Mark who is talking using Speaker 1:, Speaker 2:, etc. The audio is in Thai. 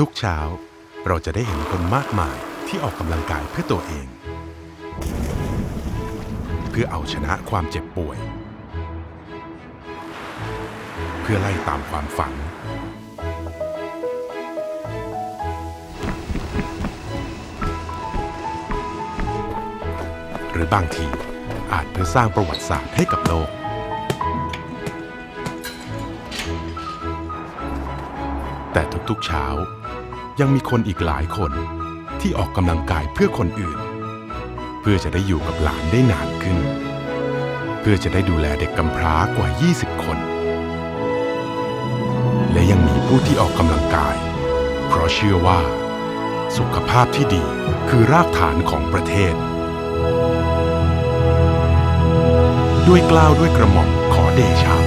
Speaker 1: ทุกเช้าเราจะได้เห็นคนมากมายที่ออกกำลังกายเพื่อตัวเอง เพื่อเอาชนะความเจ็บป่วย เพื่อไล่ตามความฝัน หรือบางทีอาจเพื่อสร้างประวัติศาสตร์ให้กับโลก แต่ทุกๆเช้า ยังมีคนอีกหลายคนที่ออกกำลังกายเพื่อคนอื่น เพื่อจะได้อยู่กับหลานได้นานขึ้น เพื่อจะได้ดูแลเด็กกำพร้ากว่า 20 คน และยังมีผู้ที่ออกกำลังกาย เพราะเชื่อว่า สุขภาพที่ดีคือรากฐานของประเทศ ด้วยกล้าวด้วยกระหม่อมขอเดชะ